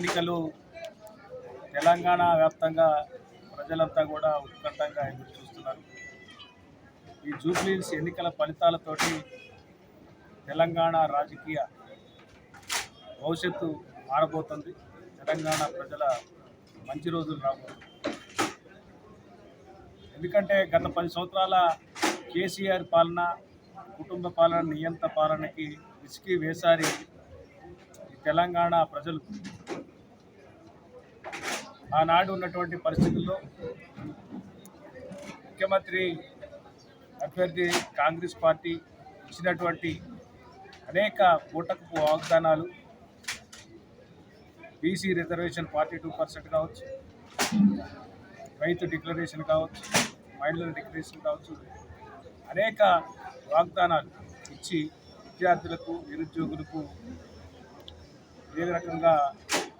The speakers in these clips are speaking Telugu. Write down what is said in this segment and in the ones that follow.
ఎన్నికలు తెలంగాణ వ్యాప్తంగా ప్రజలంతా కూడా ఉత్కంఠంగా ఎదురు చూస్తున్నారు. ఈ జూబ్లీస్ ఎన్నికల ఫలితాలతోటి తెలంగాణ రాజకీయ భవిష్యత్తు మారబోతుంది. తెలంగాణ ప్రజల మంచి రోజులు రాబోతుంది ఎందుకంటే గత పది సంవత్సరాల కేసీఆర్ పాలన కుటుంబ పాలన నియంత పాలనకి విసికి వేసారి తెలంగాణ ప్రజలు. ఆనాడు ఉన్నటువంటి పరిస్థితుల్లో ముఖ్యమంత్రి అభ్యర్థి కాంగ్రెస్ పార్టీ ఇచ్చినటువంటి అనేక పూటకపు వాగ్దానాలు BC reservation forty two percent కావచ్చు రైతు డిక్లరేషన్ కావచ్చు మహిళల డిక్లరేషన్ కావచ్చు అనేక వాగ్దానాలు ఇచ్చి విద్యార్థులకు నిరుద్యోగులకు ఏ రకంగా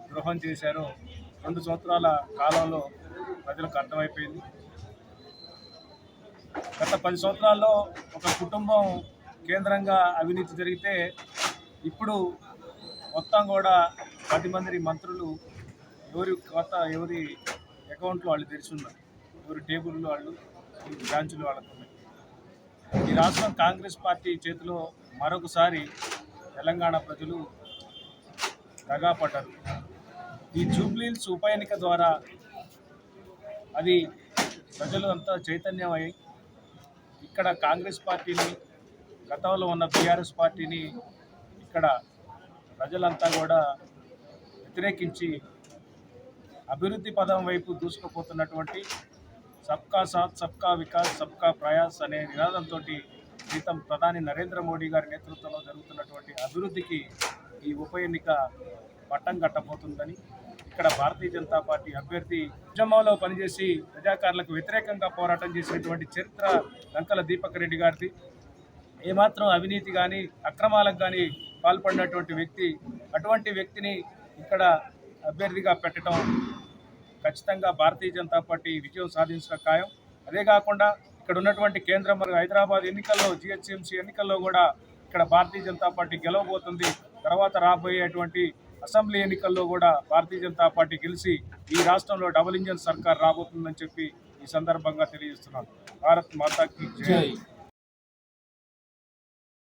ద్రోహం చేశారో రెండు సంవత్సరాల కాలంలో ప్రజలకు అర్థమైపోయింది. గత పది సంవత్సరాల్లో ఒక కుటుంబం కేంద్రంగా అవినీతి జరిగితే ఇప్పుడు మొత్తం కూడా పది మంది మంత్రులు ఎవరి కొత్త ఎవరి అకౌంట్లో వాళ్ళు తెరిచున్నారు. ఎవరి టేబుల్లో వాళ్ళు బ్రాంచులు వాళ్ళకు ఈ రాష్ట్రం కాంగ్రెస్ పార్టీ చేతిలో మరొకసారి తెలంగాణ ప్రజలు దగాపడ్డారు. ఈ జూబ్లీల్స్ ఉప ఎన్నిక ద్వారా అది ప్రజలు అంతా చైతన్యమై ఇక్కడ కాంగ్రెస్ పార్టీని గతంలో ఉన్న బీఆర్ఎస్ పార్టీని ఇక్కడ ప్రజలంతా కూడా వ్యతిరేకించి అభివృద్ధి పదం వైపు దూసుకుపోతున్నటువంటి సబ్కా సాత్ సబ్కా వికాస్ సబ్కా ప్రయాస్ అనే నినాదంతో క్రితం ప్రధాని నరేంద్ర మోడీ గారి నేతృత్వంలో జరుగుతున్నటువంటి అభివృద్ధికి ఈ ఉప ఎన్నిక పట్టం కట్టబోతుందని ఇక్కడ భారతీయ జనతా పార్టీ అభ్యర్థి ఉద్యమంలో పనిచేసి ప్రజాకారులకు వ్యతిరేకంగా పోరాటం చేసినటువంటి చరిత్ర లంకల దీపక్ రెడ్డి గారిది. ఏమాత్రం అవినీతి కానీ అక్రమాలకు కానీ పాల్పడినటువంటి వ్యక్తి అటువంటి వ్యక్తిని ఇక్కడ అభ్యర్థిగా పెట్టడం ఖచ్చితంగా భారతీయ జనతా పార్టీ విజయం సాధించిన ఖాయం. అదే కాకుండా ఇక్కడ ఉన్నటువంటి కేంద్రం మరియు హైదరాబాద్ ఎన్నికల్లో జిహెచ్ఎంసీ ఎన్నికల్లో కూడా ఇక్కడ భారతీయ జనతా పార్టీ గెలవబోతుంది. తర్వాత రాబోయేటువంటి అసెంబ్లీ ఎన్నికల్లో కూడా భారతీయ జనతా పార్టీ గెలిచి ఈ రాష్ట్రంలో డబుల్ ఇంజన్ సర్కార్ రాబోతుందని చెప్పి ఈ సందర్భంగా తెలియజేస్తున్నాను. భారత్ మాతాకి జై.